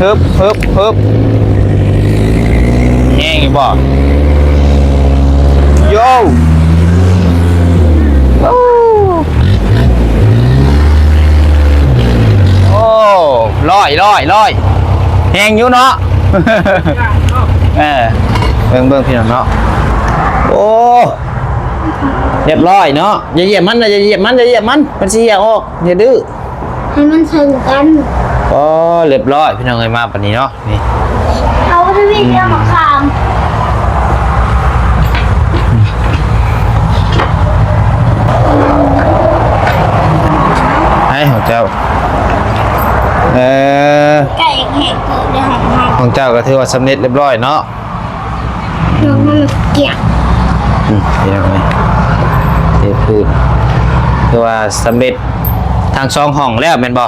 ฮึบฮึบฮึบแห้งอยู่บ่โย่โอ้โอ้ร้อยร้อยร้อยแห้งอยู่เนาะเออเบิ่งเบิ่งพี่น้องเนาะโอ้เรียบร้อยเนาะอย่าเหยียบมันนะอย่าเหยียบมันอย่าเหยียบมันมันเหยียออกอย่าดื้อให้มันถึงกัน ก็เรียบร้อยพี่น้องเอ้ยมาปานนี้เนาะนี่เอาไปวิ่งเรื่องมะขามให้ของเจ้าเออไก่แหกเกิดในห้องห้องของเจ้าก็ถือว่าสำเร็จเรียบร้อยเนาะน้องมันเกี่ยงอืมพี่น้องเอ้ยเทพืชคือว่าสำเร็จทางสองห้องแล้วแม่นบ่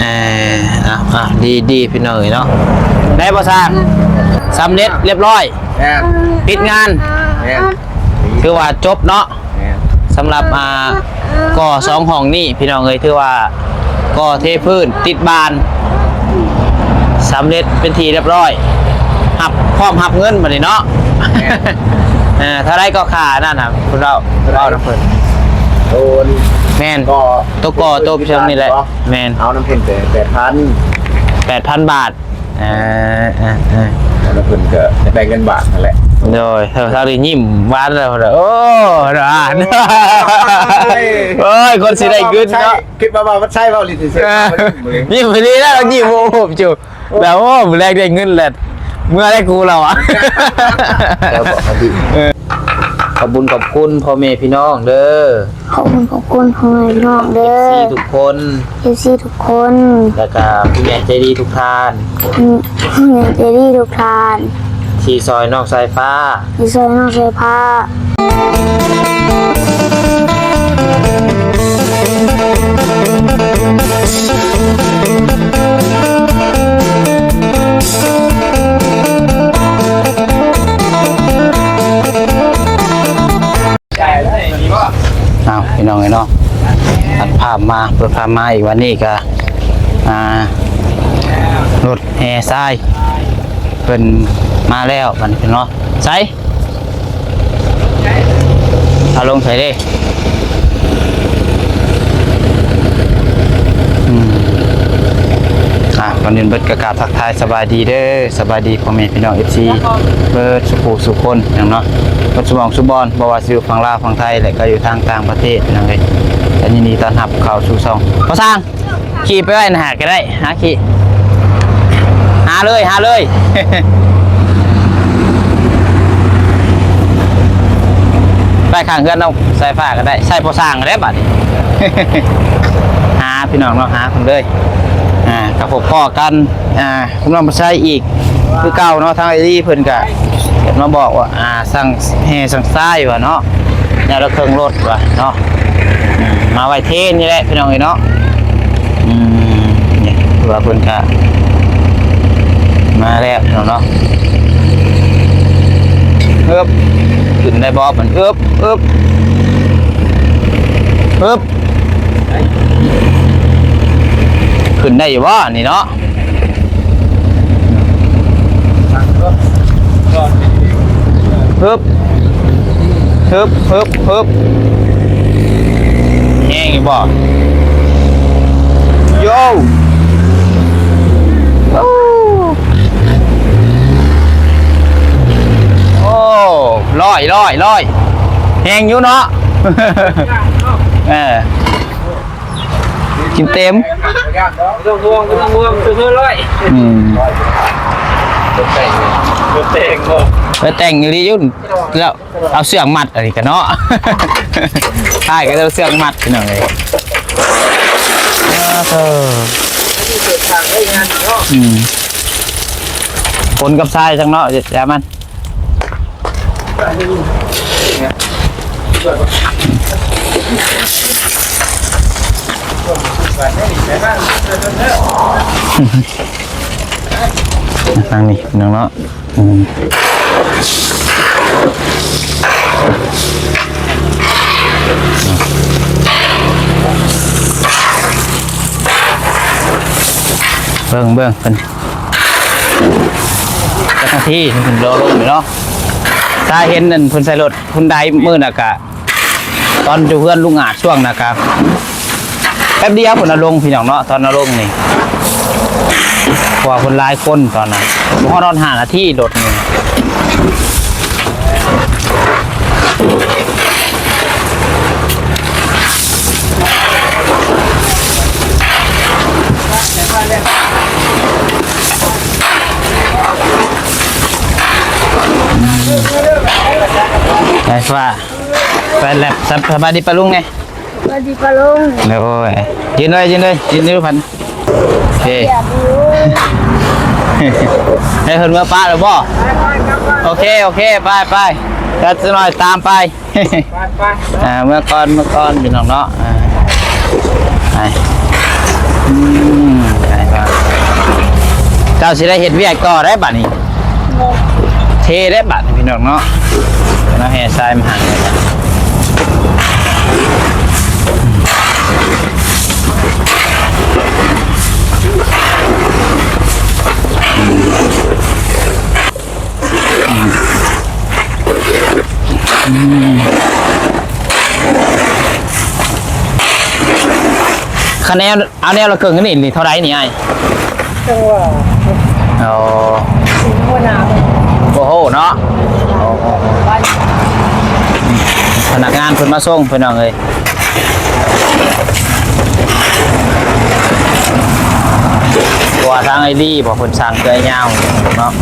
เอออะอะดีดีพี่น้องเอ้ยเนาะได้บ่สร้างสำเร็จเรียบร้อย แม่นปิดงาน แม่นคือว่าจบเนาะแม่นสำหรับอ่าก่อสองห้องนี่พี่น้องเอ้ยถือว่าก่อเทพื้นติดบานสำเร็จเป็นทีเรียบร้อยหับพร้อมหับเงินมาเลยเนาะเออถ้าได้ก็ขานั่นน่ะคุณเราเราน้ำเพิ่นโดน แมนก็ตัวก่อตัวพิชมนี่แหละ แมนเอาน้ำเพ่นแต่แปดพันแปดพันบาทเออเออเออเอาน้ำเพ่นก็ได้เงินบาทนั่นแหละโดยเธอทารียิ้มหวานเลยเด้อโอ้ร้านโอ้ยคนสิได้เงินเนาะคิดว่ามันใช่เปล่าลิซิเซ่ยิ้มไปดีแล้วยิ้มโอ้โหจูแบบโอ้แรกได้เงินแหละเมื่อได้กูเราอะ ขอบคุญขอบคุณพ่อแม่พี่น้องเด้อขอบคุณขอบคุณพ่อแม่พี่น้องเด้อที่ทุกคนเอฟซีทุกคนแล้วก็พี่แม่ใจดีทุกท่านผู้ใหญ่เจดีทุกทานที่ซอยนอกสายฟ้าที่ซอยน้องเสื้อผ้าอ้า พี่น้องไอ้เนาะตัดภาพมาเปิดภาพมาอีกวันนี้ก็อ่ารถแห่ทรายเป็นมาแล้วมันพี่เนาะใส่เอาลงใส่ดิอืมอะ ก่อนอื่นเบิดกระกาบทักทายสบายดีเด้อสบายดีพ่อแม่พี่น้องเอฟซีเบิดสุขูสุขคนอย่างเนาะเบิดสมองสุบอลบวาซิลฝั่งลาวฝั่งไทยและก็อยู่ทางต่างประเทศนั่นเลยแต่ยินดีต้อนรับเข้าสู่ช่องพอสร้างขี่ไปไว้นะหาก็ได้หาขี่หาเลยหาเลยไปข้างเพื่อนเอาใส่ฟ้าก็ได้ใส่พอสร้างก็ได้บัดหาพี่น้องเนาหาคนเลย กับผมพ่อกันอ่าผมลองมาใช้อีกคือเก่าเนาะทางไอ้ที่เพิ่นก็เห็นมาบอกว่าอ่าสั่งแห่สั่งซ้ายว่ะเนาะแนวละเครื่องรถว่ะเนาะมาไว้เทนนี่แหละพี่น้องเอ้ยเนาะอืมนี่คือว่าเพิ่นก็มาแล้วพี่น้องเนาะเอิบขึ้นได้บ่มันเอิบเอิบเอิบ ขึ้นได้อยู่บ่นี่เนาะฮึบฮึบฮึบฮึบแห้งบ่โย่โอ้โอ้ลอยลอยลอยแห้งอยู่เนาะเออ กินเต็มต้องห่วงต้องห่วงเพื่อร้อยอืมเตงเตงบ่ไปแต่งอยู่ดียุ่นแล้วเอาเสื้อมัดอะไรกันเนาะใช่ก็เอาเสื้อมัดกันหน่อยเอออืมคนกับทรายจังเนาะอย่ามัน ทางนี้น้องเนาะอืมเบิ่งเบิ่งเพิ่นจักนาทีเพิ่นรอลงอยู่เนาะถ้าเห็นนั่นเพิ่นใส่รถคุณใดมื้อน่ะกะตอนอยู่เพื่อนลุงอาจช่วงนะครับ แป๊บเดียวเพิ่นเอาลงพี่น้องเนาะตอนเอาลงนี่เพราะว่าคนลายคนตอนนั้นบ่ฮอดตอน5นาทีรถนี่ไอ้ฟ้าไปแลบสบายดีปะลุงไง สวัสดีปะลุงเดี๋ยวโอ้ยยืนเลยยืนเลยยืนดูพันโอเคอย่าดูให้เพิ่นมาป้าหรือบ่โอเคโอเคไปไปจะจะหน่อยตามไปอ่าเมื่อก่อนเมื่อก่อนพี่น้องเนาะอ่าไปอืมไปไปเจ้าสิได้เห็นเวียกก่อได้บัดนี้เทได้บัดนี้พี่น้องเนาะเดี๋ยวเราแห่ทรายมาหาเลยจ้ะ คะแนนเอาแนวเราเกินกันนี่นี่เท่าไรนี่ไอ้จังหวะโอ้หัวหน้าโอ้โหเนาะพนักงานเพิ่นมาส่งเพิ่นเอาเลย ตัวทางไอ้ดีบอกคนสั่งเกยยาวเนาะ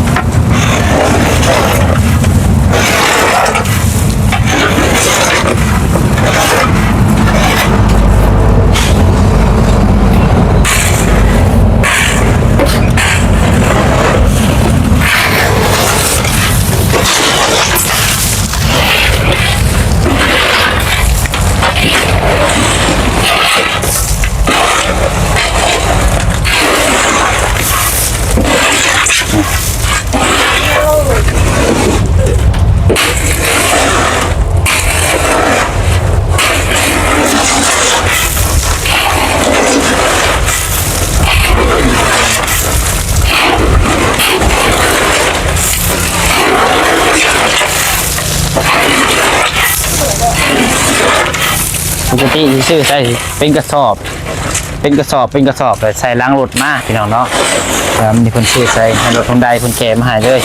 กติซื้อใส่เป็นกระสอบ เป็นกระสอบเป็นกระสอบแต่ใส่ล้างรถมาพี่น้องเนาะแล้วมีคนซื้อใส่ให้รถคนใดคนแก่มาหายเลย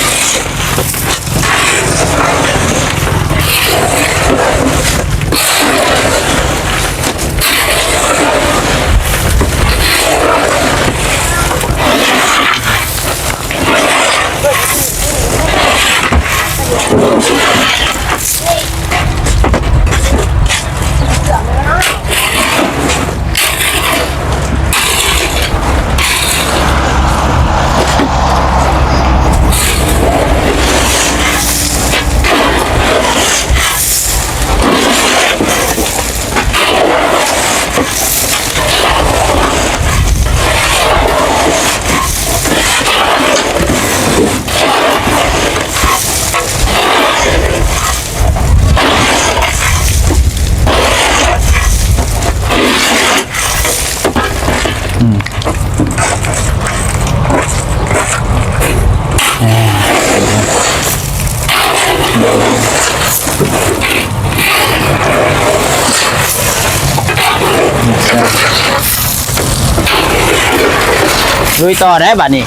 ยต่อได้บัดนี้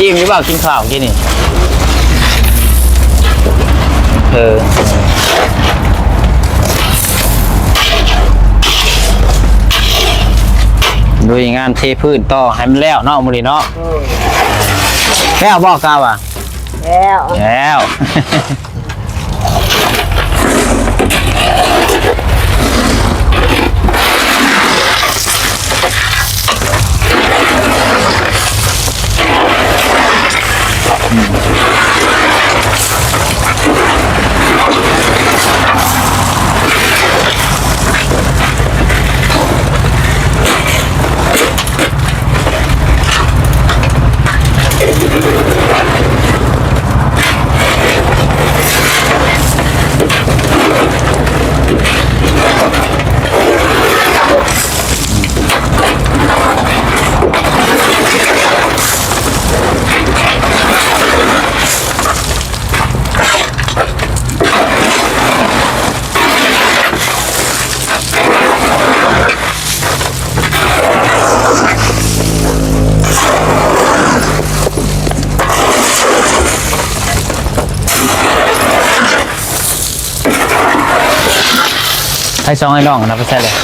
อิ่มหรือเปล่ากินข้าวกินนี่เออลุยงานเทพื้นต่อให้มันแล้วเนาะมื้อนี้เนาะแล้วบอกกล่าวอะแล้วแล้ว เให้ซองให้น้องนะไปใส่เลย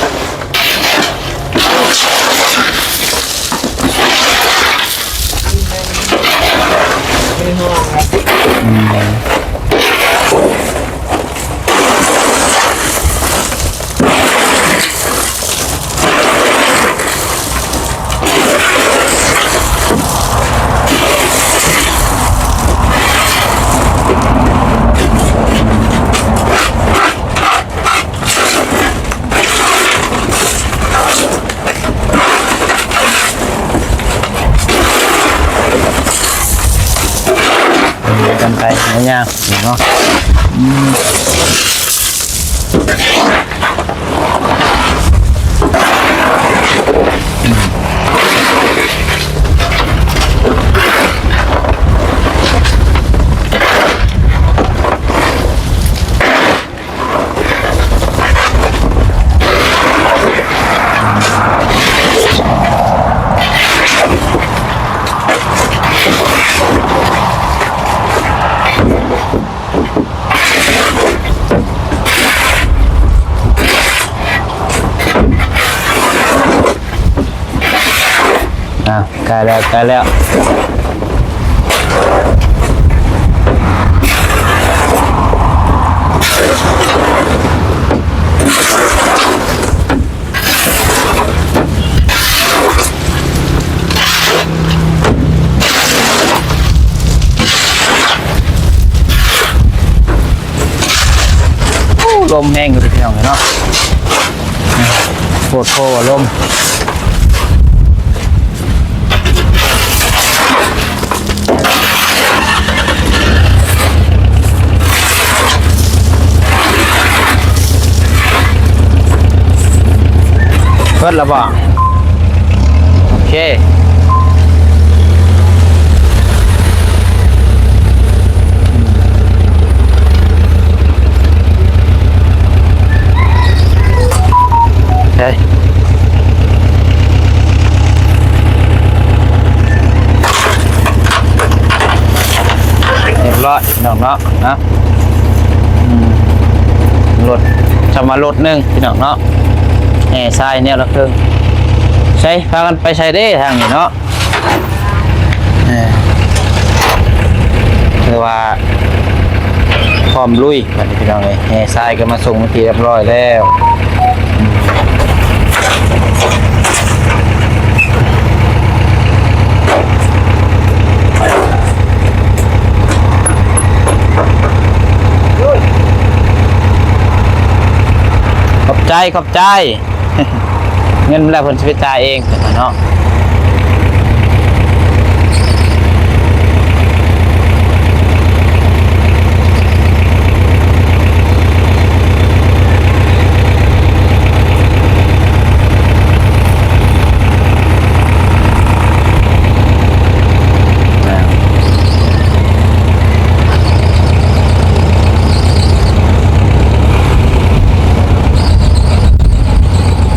กัน ใกล้แล้วใกล้แล้วลมแห้งอยู่พี่น้องเนาะปวดโพลม เพิ่นแล้วบ่โอเคเฮ้ยเรียบร้อยน้องเนาะนะรถจะมารถหนึ่งพี่น้องเนาะ แหน่ทรายเนี่ยละครึ่งใช่พากันไปใช้ได้ทางนี้เนาะเออคือว่าพร้อมลุยแบบนี้พี่น้องเลยแหน่ทรายก็มาส่งมาทีเรียบร้อยแล้วขอบใจ ขอบใจ เงินแล้วเพิ่นสิไปจ่าเองเนาะ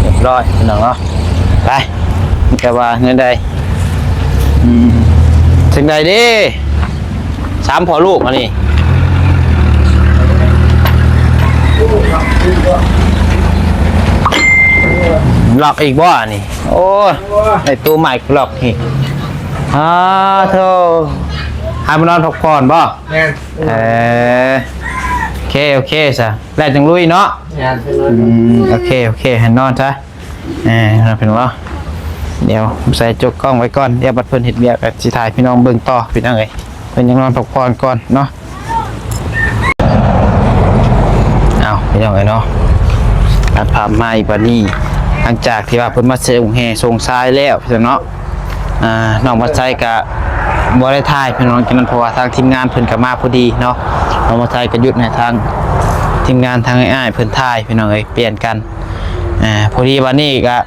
เรียบร้อยพี่น้องเนาะไปนี่ ก็ว่าเงินใดอืมถึงใดเดิสามพอลูกอันนี้หลอกอีกบ่อันนี่ โอ้ยไอตู้ใหม่หลอกอีกอ่าเธอให้มานอนพักผ่อนบ่แม่นเออโอเค โอเคซะแล้วจังลุยเนาะงานเป็นอืมโอเค โอเคให้นอนซะเออเราเป็นว่า เดี๋ยวผมใส่จกกล้องไว้ก่อนเดี๋ยวบัดเพิ่นเห็ดเบียกับสิถ่ายพี่น้องเบิ่งต่อพี่น้องเอ้ยเพิ่นยังนอนพักผ่อนก่อนเนาะเอาพี่น้องเอ้ยเนาะการพามาอีกวันนี้หลังจากที่ว่าเพิ่นมาเซลงแห่ทรงทรายแล้วพี่น้องเนาะอ่าน้องมาใส่กะบ่ได้ถ่ายพี่น้องกินนั้นเพราะว่าทางทีมงานเพิ่นก็มาพอดีเนาะน้องมาใส่ก็หยุดในทางทีมงานทางอ้ายๆเพิ่นทายพี่น้องเอ้ยเปลี่ยนกันอ่าพอดีวันนี้ก็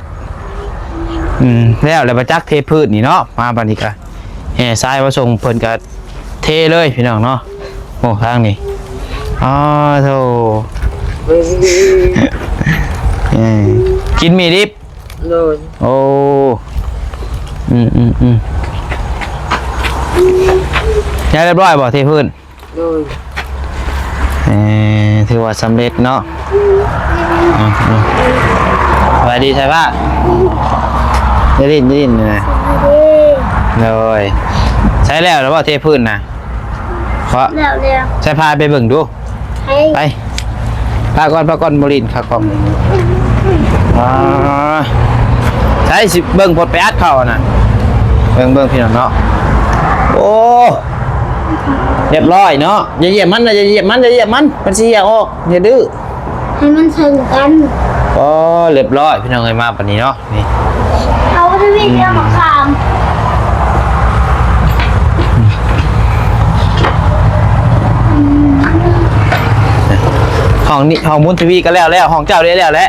อืมแล้วแล้วประจักษ์เทพืชนี่เนาะมาบัดนี้ก็แห่ทรายมาส่งเพิ่นก็เทเลยพี่น้องเนาะโอ้ทางนี้อ๋อโธ่เอ้ยกินหมีดิบโดนโอ้อืมอืมอืมยังเรียบร้อยบ่เทพื้นโดนเอ่อถือว่าสำเร็จเนาะอะอะสวัสดีใช่ปะ ได้ยินได้ยินนะดีเลยใช้แล้วแล้วว่าเทพื้นนะเพราะแล้วแล้วใช้พาไปเบิ่งดูให้ไปพาก่อนพาก่อนบรินครับผมอ่าใช้สิเบิ่งพดไปอัดเข้าอะนะเบิ่งเบิ่งพี่น้องเนาะ โอ้เรียบร้อยเนาะอย่าเหยียบมันนะอย่าเหยียบมันอย่าเหยียบมันมันสิเหี่ยวออกอย่าดื้อให้มันถึงกันโอ้เรียบร้อยพี่น้องเอ้ยมาปานนี้เนาะนี่เอาไป วิ่งเรื่องมะขามห้องนี้ห้องมุนทวีก็แล้วแล้วห้องเจ้าได้แล้วแหละ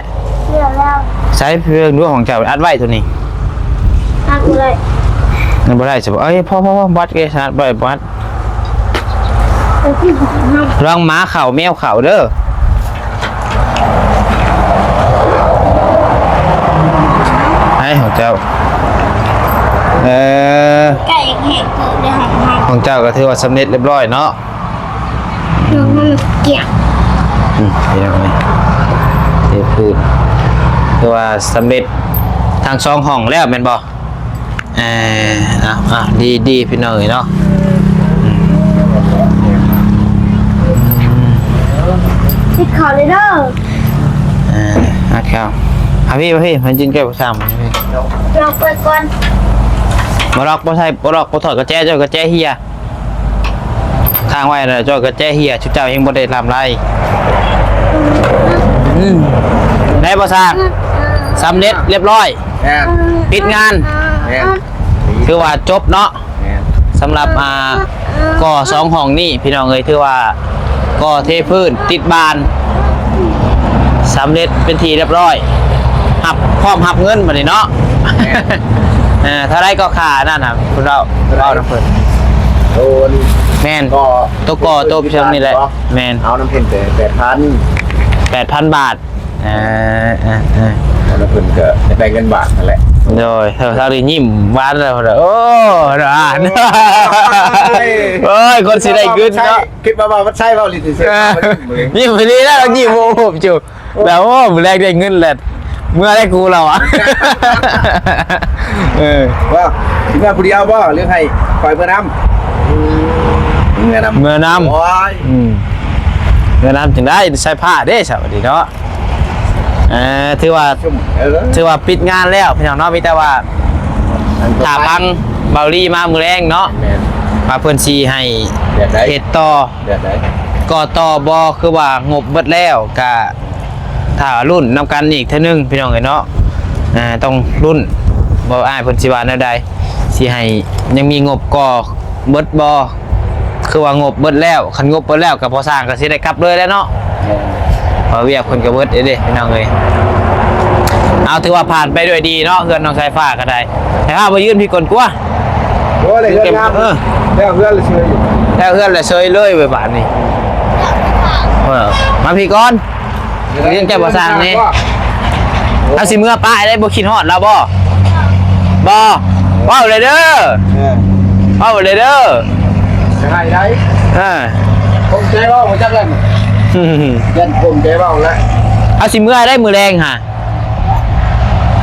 เรือแล้วใช้เพื่อนด้วยของเจ้าอัดไว้ตัวนี้หักเลยนั่นบ่ได้สิบ่เอ้ยพ่อพ่อพ่อบัดเกชาร์ดบ่อยบัดไปที่หัวให้ระวังม้าเข่าแมวเข่าเด้อให้ของเจ้า เออไก่แหกเกิดในหักหักของเจ้าก็ถือว่าสำเร็จเรียบร้อยเนาะน้องมันเกี่ยงอืมเดี๋ยวนี้เทพื้นคือว่าสำเร็จทางสองห้องแล้วแม่นบ่เอออะอะดีดีพี่น้องเอ้ยเนาะติดคอเลยเด้อเอออัดเข้าอะพี่มาพี่มันจินแก้วซ้ำพี่เราเปิดก่อน บ่ล็อกบ่ใช่บ่ล็อกบ่ถอดกระแจเจ้ากระแจเฮียทางไว้น่ะเจ้ากระแจเฮียชุดเจ้ายังบ่ได้ทำไรอืมได้บ่สร้างสำเร็จเรียบร้อยแม่นปิดงาน แม่นคือว่าจบเนาะแม่นสำหรับอ่าก่อสองห้องนี่พี่น้องเอ้ยถือว่าก่อเทพื้นติดบานสำเร็จเป็นทีเรียบร้อยหับพร้อมหับเงินมาเลยเนาะเออถ้าได้ก็ขานั่นน่ะคุณเราเราน้ำเพิ่นโดนแมนก็ตัวก่อตัวเชิงนี่แหละแมนเอาน้ำเพ็ญแต่แปดพันแปดพันบาทเออเออเออเอาน้ำเพ็ญก็แบ่งเงินบาทนั่นแหละโดยเธอทารียิ้มหวานเลยโอ้ร้านโอ้ยคนสิได้กึนเนาะคิดมาว่ามันใช่เปล่าลิทิเซ่เออยิ้มไปดีแล้วยิ้มโอ้โหจิวแล้วโอ้มือแรกได้เงินแหละ เมื่อได้กูเราอะ เออว่าคิดว่าผู้เดียวบ่หรือให้คอยเพื่อนำเงินนำเมื่อนำโอ้ยอืมเมื่อนำจึงได้ใช้ผ้าเด้สวัสดีเนาะเออถือว่าชุ่มเออถือว่าปิดงานแล้วพี่น้องเนาะมีแต่ว่าถาพังเบาลี่มามือแรงเนาะแม่นมาเพิ่นซีให้เดือดได้เฮ็ดต่อเดือดได้ก็ต่อบอคือว่างบเบิดแล้วกะ ถ้ารุ่นนำกันอีกเท่านึงพี่น้องเอ้ยเนาะอ่าต้องรุ่นบ่อ้ายเพิ่นสิว่าแนวใดสิให้ยังมีงบก่อเบิดบ่คือว่างบเบิดแล้วคันงบเบิดแล้วก็พอสร้างก็สิได้กลับเลยแล้วเนาะแม่นเพอเวียกคนก็เบิดเด้เด้พี่น้องเอ้ยเอาถือว่าผ่านไปด้วยดีเนาะเฮือนน้องสายฟ้าก็ได้แต่ถ้าบ่ยืนพี่กลกลัวโอ้ยเลยเพื่อนงามเออแล้วเพื่อนเลยเชื่ออยู่แล้วเฮือนละเซยเลยไปบาดนี้เออมาพี่ก่อน เรื่องแก้บ่สร้างนี่เอาสิเมื่อป้ายได้บ่คิดฮอดแล้วบ่บ่ว้าวเลยเด้อว้าวเลยเด้อจะให้ได้เออผมใจว่าผมจักเล่นเล่นผมใจว่าแล้วเอาสิเมื่อได้มือแรงฮะ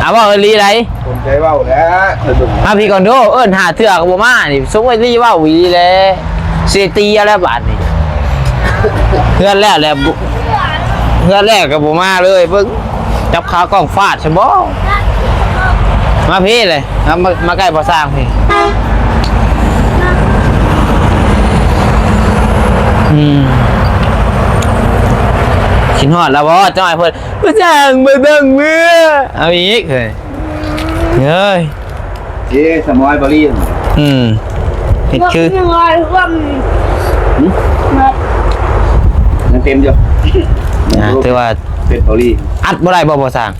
เอาว่าเอิ้นลีไรผมใจว่าแล้วมาพี่ก่อนโดเอิ้นหาเถื่อก็บ่มานี่สมมุติลีว่าวีแลยเสิตีอาแล้วบาดนี่เพื่อนแล้วและบุ เพื่อนแรกก็บ่มาเลยเบิ่งจับขากล้องฟาดใช่บ่มาพี่เลยเอามามาใกล้พอสร้างพี่อืมขินหอดแล้วบ่จ้อยเพิ่นบ่จ้างบ่ต้องมือเอาอีกเฮ้ยเฮ้ยเย้สมอยบอลลี่อืมเฮ็ดคือยังไงว่ามันมายังเต็มอยู่ อ่าถือว่าเป็นบอลลี่อัดบ่ได้บ่บ่สร้าง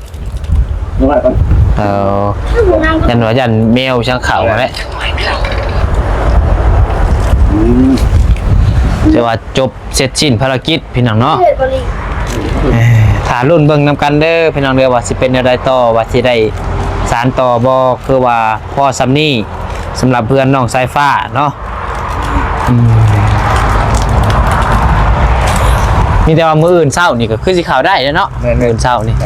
นึกว่าก่อนเออถ้าผมนั่งยันว่ายันแมวช่างเขาแหละอืมถือว่าจบเสร็จสิ้นภารกิจพี่น้องเนาะเห็ดบริเอ้ยถ้ารุ่นเบิ่งนำกันเด้อพี่น้องเด้อว่าสิเป็นแนวใดต่อว่าสิได้สารต่อบ่คือว่าพ่อซำนี้สำหรับเพื่อนน้องสายฟ้าเนาะอืม มีแต่ว่ามืออื่นเศร้านี่ก็คือสิข่าวได้แล้วเนาะแม่นๆ มืออื่นเศร้านี่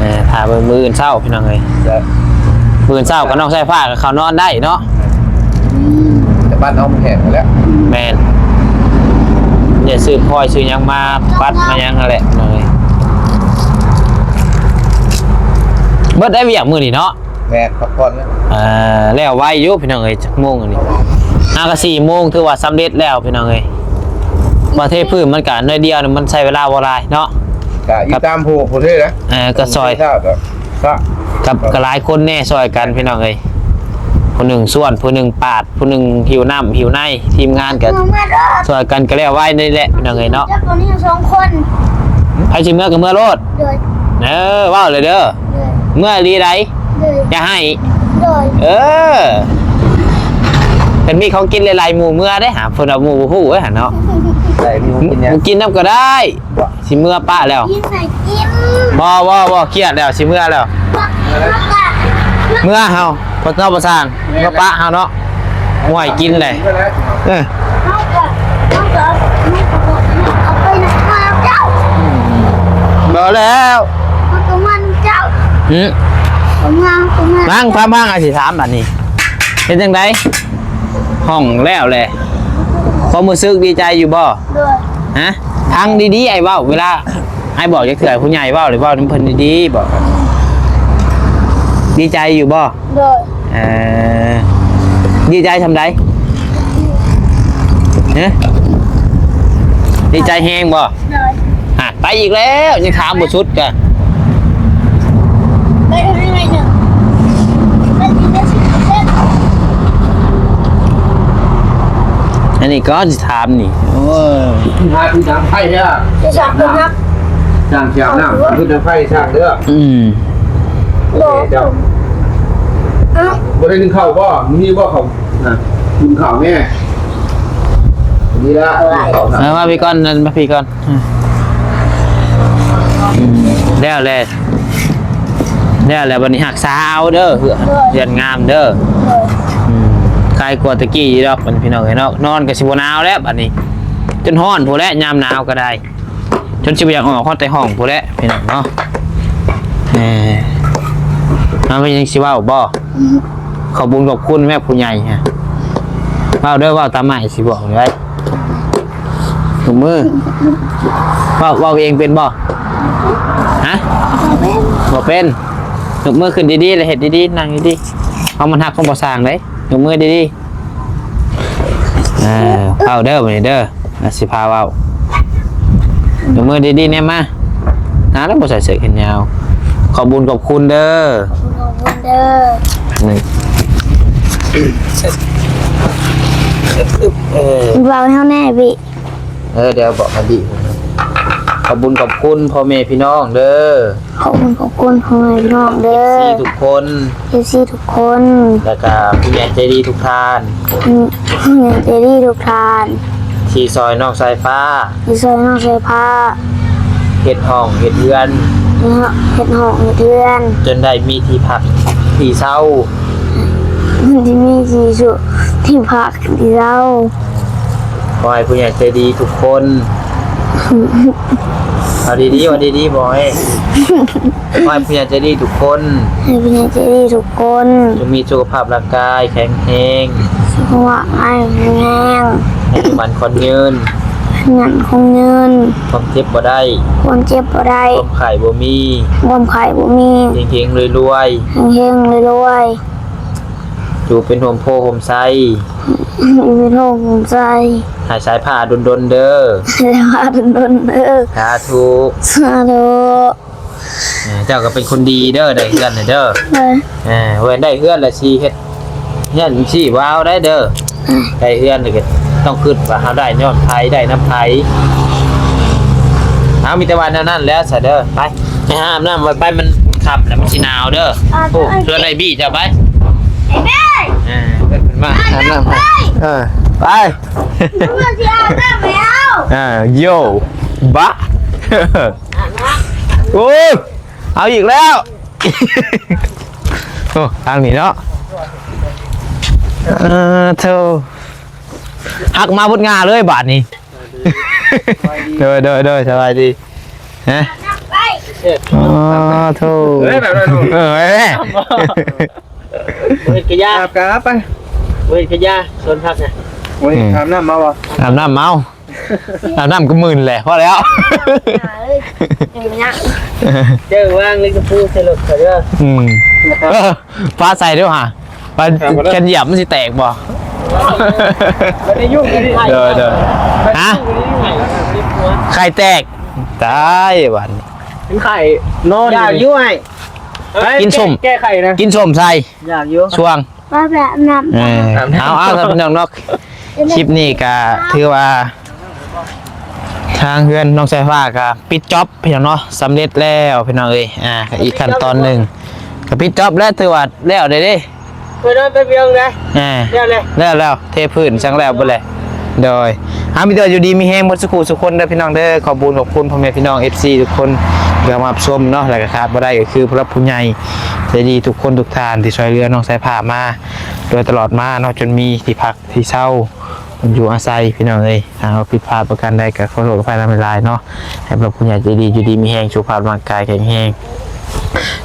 เออถ้าเบิ่งมืออื่นเศร้าพี่น้องเอ้ยจะมืออื่นเศร้าก็น้องใส่ฟ้าก็เขานอนได้เนาะแต่บ้านน้องมันแห้งหมดแล้วแมนอย่าซื้อพลอยซื้อหยังมาปัดมาหยังนั่นแหละพี่น้องเอ้ยเบิดได้เวียกมือนี่เนาะ แม่พักผ่อนแล้วเออแล้วไว้อยู่พี่น้องเอ้ยจักโมงอันนี้อะก็สี่โมงถือว่าสำเร็จแล้วพี่น้องเอ้ย ประเทศพื้นมันก็น้อยเดียวนี่มันใช้เวลาบ่หลายเนาะกะอยู่ตามผู้ผู้เท่นะเออก็ซอยทราบก็ก็กับกหลายคนแน่ซอยกันพี่น้องเอ้ยผู้หนึ่งส่วนผู้หนึ่งปาดผู้หนึ่งหิวน้ำหิวในทีมงานกันน้องมาเด้อซอยกันก็แล้วไว้นี่แหละพี่น้องเอ้ยเนาะเจ้าตัวนี้สองคนไผสิเมื่อก็เมื่อโลดเดินเออเว้าเลยเด้อเดินเมื่อรีใดเดินอย่าให้ เดินเออ เป็นมีของกินหลายๆหมู่เมื่อได้หาเพิ่นเอาหมู่บ่ฮู้ไว้หั่นเนาะใส่มีหมูกินหยังมู่กินน้ำก็ได้สิเมื่อป้าแล้วกินไหนกินบ่บ่บ่เครียดแล้วสิเมื่อแล้วแล้วก็เมื่อเฮาบ่ต้องบ่สร้างเมื่อป้าเฮาเนาะห่วยกินเลยก็แล้วเออน้องก็น้องก็ไม่ก็เอาไปไหนมาเจ้าบ่แล้วเอาตัวมันเจ้าหืมตัวมันตัวมันนั่งพาพังอาสิถามบัดนี้เป็นจังได ห้องแล้วแหละความรู้สึกดีใจอยู่บ่เดินฮะทางดีๆไอ้เว้าเวลาไอ้บอกจักเถื่อผู้ใหญ่เว้าหรือเว้าน้ำเพิ่นดีๆบอกดีใจอยู่บ่เดินเออดีใจทำไดเนะดีใจแฮงบ่เดินอะไปอีกแล้วยังถามบ่ชุดกะ ไปทำยังไงหนึ่งไปกินได้สิบเปอร์เซ็นต์ อันนี้ก็จะถามนี่โอ้ยหาที่ทางไผ่เนี่ยจะสับตัวนักสร้างเชียงน้ำคือทางไผ่สร้างเด้ออืมโลเจ้าเอ้าบ่ได้กินข้าวบ่มีบ่ข้าวนะกินข้าวแม่ดีละเอามาพี่ก่อนนั่นมาพี่ก่อนอืมแล้วแหละแล้วแหละวันนี้หักษาเอาเด้อเหือเดือนงามเด้อเดินอื มใครกลัวตะกี้ดอกมันพี่น้องเห็นเนาะนอนกับสิบหนาวแล้วบัดนี้ จนฮ้อนผู้แล้วยามหนาวก็ได้ จนสิบอยากออกฮอดแต่ห้องผู้แล้วพี่น้องเนาะแหน่มันเป็นยังสิเว้าบ่ขอบคุญขอบคุณแม่ผู้ใหญ่ฮะเว้าเด้อเว้าตามหมายสิบอกเลยถุงมือเว้าเว้าเองเป็นบ่ฮะบ่เป็นถุงมือขึ้นดีๆเลยเฮ็ดดีๆนั่งดีๆเอามันหักของบ่สร้างเด้ถุงมือดีๆอ่าเว้าเด้อบัดนี้เด้อน่ะสิพาเว้าถุงมือดีๆเนี่ยมาหาแล้วบ่ใส่เสื้อแขนยาว ขอบคุญขอบคุณเด้อขอบคุณเด้อหนึ่งเออเบาเท่าแน่พี่เออเดี๋ยวบอกอดี ขอบคุญขอบคุณพ่อแม่พี่น้องเด้อขอบคุณขอบคุณพ่อแม่พี่น้องเด้อซีทุกคนเอฟซีทุกคนแล้วก็ผู้ใหญ่ใจดีทุกท่าน อืมเงินเจรี่ทุกทานที่ซอยนอกสายฟ้าที่ซอยน้องใส่ผ้าเฮ็ดห้องเฮ็ดเรือน เนี่ยเห็ดหอกเห็ดเทือนจนได้มีที่พักที่เศร้าที่มีสีสุที่พักที่เรา ขอให้ผู้ใหญ่ใจดีทุกคน เอาดีๆว่าดีๆบอยขอให้ผู้ใหญ่ใจดีทุกคนให้เป็นเจรี่ทุกคนจงมีสุขภาพร่างกายแข็งแรงสุขภาพง่ายแรงให้อยู่มันคนยืนเงินคงเงินความเจ็บบ่ได้ความเจ็บบ่ได้ความไข่บ่มีความไข่บ่มีเฮงๆรวยเฮงๆเลยรวยๆ อยู่เป็นโฮมโพโฮมไซๆมีเป็นโรคหัวใจหายสายผ้าดนๆเด้อแล้วอาดนดนเด้อสาธุสาธุเออเจ้าก็เป็นคนดีเด้อได้เฮือนน่ะเด้อเลยเออเว้นได้เฮือนละสิเฮ็ดเฮ็ดสิว้าวได้เด้อได้เฮือนนี่ก็ต้องคิดว่าเฮาได้ยอดไผได้น้ำไผเอามีแต่วันนั้นๆแล้วซะเด้อไปไปหาอาบน้ำไว้ไปมันค่ำแล้วมันสิหนาวเด้อโอ้ชวนไอ้บี้เจ้าไปไอ้แม่อ่าเพิ่นมาอาบน้ำให้เออไปเมื่อที่เอาหน้าไม่เอาอ่าโยบะ โอ้ยเอาอีกแล้ว โอ้ทางนี้เนาะเออเธอหักมาบดงาเลยบาทนี้เด้อเด้อเด้อสบายดีฮะไป อ๋อโธ่เฮ้ยแบบนั้นดู เอ้ย เวทกระยาอาบกาไปเวทกระยาสวนพักไงโอ้ยอาบน้ำมาบ่อาบน้ำเมาอาบน้ำก็หมื่นแหละพอแล้วเลยอย่างเงี้ยเจอว่างเลยก็พูดสรุปเขาเด้ออืมเออฟ้าใส่ด้วยฮะปลากันเหยียบมันสิแตกบ่ไม่ได้ยุ่งกันที่ไหนเด้อเด้อฮะไม่ได้ยุ่งไหนไม่ได้หัวไข่แตกตายวันเป็นไข่นอนอยากยุ่งไง กินส้ม แก้ไข่นะกินส้มใส่อยากยุ่งช่วงว่าแบบน้ำเออเอาเอาถ้าเป็นน้องนกคลิปนี้ก็ถือว่า ทางเพื่อนน้องสายฟ้าก็ปิดจ็อบพี่น้องเนาะสำเร็จแล้วพี่น้องเอ้ยอ่าก็อีกขั้นตอนหนึ่งก็ปิดจ็อบแล้วถือว่าแล้วได้เด้ไปนอนไปเบียงเลยอ่าเดี๋ยวเลยแล้วแล้วเทพื้นช่างแล้วบ่เลย โดยหามีเดียวอยู่ดีมีแฮงหมดสุขุสุคนเด้อพี่น้องเด้อขอบคุญขอบคุณพ่อแม่พี่น้อง FC ทุกคนที่เข้ามาชมเนาะแล้วก็ขาดบ่ได้ก็คือผู้รับผู้ใหญ่ใจดีทุกคนทุกทานที่ช่วยเหลือน้องสายผ้ามา โดยตลอดมาเนาะจนมีที่พักที่เช่าอยู่อาศัยพี่น้องเอ้ยถ้าเราผิดพลาดประการใดก็ขอโทษขออภัยนำลายเนาะให้พระผู้ใหญ่ใจดีอยู่ดีมีแฮงสุขภาพร่างกายแข็งแรง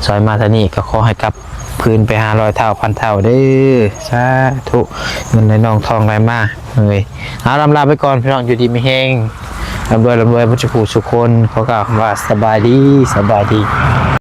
ซอยมาทางนี้ก็ขอให้กลับพื้นไปหารอยเท่าพันเท่าเด้อสาธุเงินในน้องทองไรมาเอ้ยเอาลำลาไปก่อนพี่น้องอยู่ดีไม่แห้งลำรวยลำรวยพุทธภูสุคนขอกล่าวคำว่าสบายดีสบายดี